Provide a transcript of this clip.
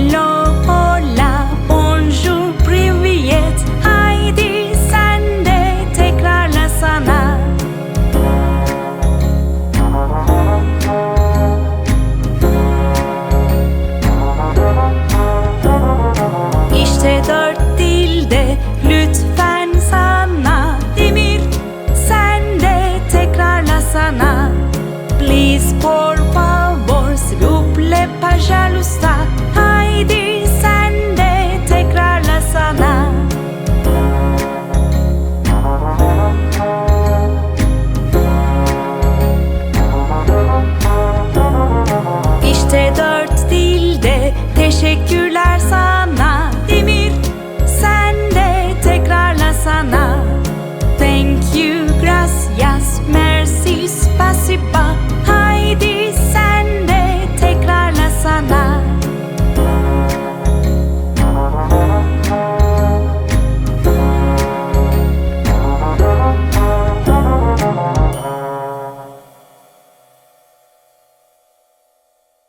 Hello, hola, bonjour, privyet. Haydi sen de tekrarlasana İşte dört dilde lütfen sana. Demir sen de tekrarlasana Please por favor s'il vous plaît pas jalousta espaço e pá